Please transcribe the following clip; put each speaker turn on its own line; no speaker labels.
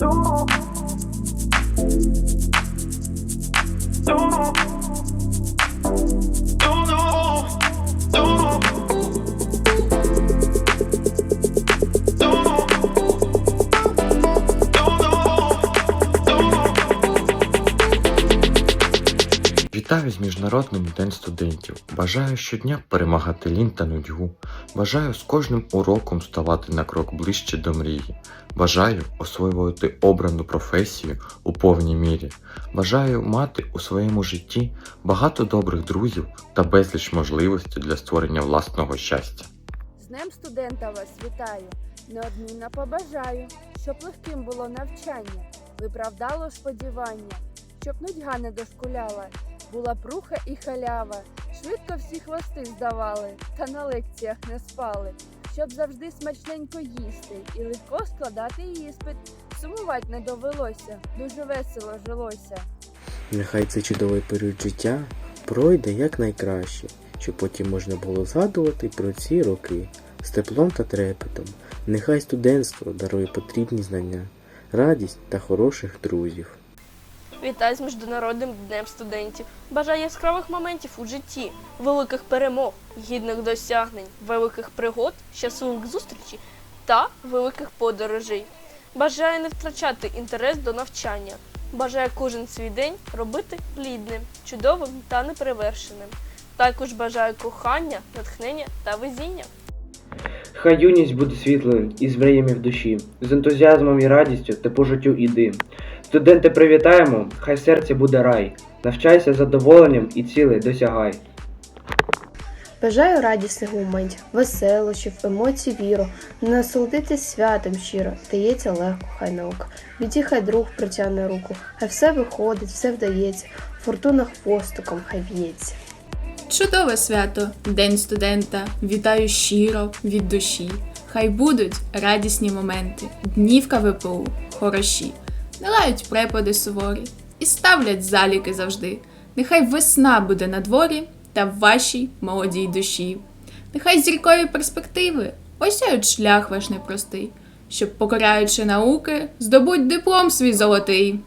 Do. Do. Вітаю з Міжнародним Днем студентів. Бажаю щодня перемагати лінь та нудьгу. Бажаю з кожним уроком ставати на крок ближче до мрії. Бажаю освоювати обрану професію у повній мірі. Бажаю мати у своєму житті багато добрих друзів та безліч можливостей для створення власного щастя.
З Днем студента вас вітаю, неодмінно побажаю, щоб легким було навчання, виправдало сподівання, щоб нудьга не дошкуляла, була пруха і халява, швидко всі хвости здавали, та на лекціях не спали, щоб завжди смачненько їсти і легко складати іспит, сумувати не довелося, дуже весело жилося.
Нехай цей чудовий період життя пройде якнайкраще, щоб потім можна було згадувати про ці роки з теплом та трепетом. Нехай студентство дарує потрібні знання, радість та хороших друзів.
Вітаю з Міжнародним днем студентів. Бажаю яскравих моментів у житті, великих перемог, гідних досягнень, великих пригод, щасливих зустрічей та великих подорожей. Бажаю не втрачати інтерес до навчання. Бажаю кожен свій день робити плідним, чудовим та неперевершеним. Також бажаю кохання, натхнення та везіння.
Хай юність буде світлою і з мріями в душі, з ентузіазмом і радістю та по життю іди. Студенти привітаємо, хай в серці буде рай. Навчайся задоволенням і цілей досягай.
Бажаю радісних моментів, веселощів, емоцій віру, насолодитись святом щиро, дається легко, хай наука. Біді хай друг притягне руку, хай все виходить, все вдається, фортуна хвостиком хай в'ється.
Чудове свято, День студента. Вітаю щиро від душі. Хай будуть радісні моменти, днівка ВПУ, хороші, не лають преподи суворі і ставлять заліки завжди. Нехай весна буде на дворі та в вашій молодій душі. Нехай зіркові перспективи осяють шлях ваш непростий, щоб, покораючи науки, здобуть диплом свій золотий.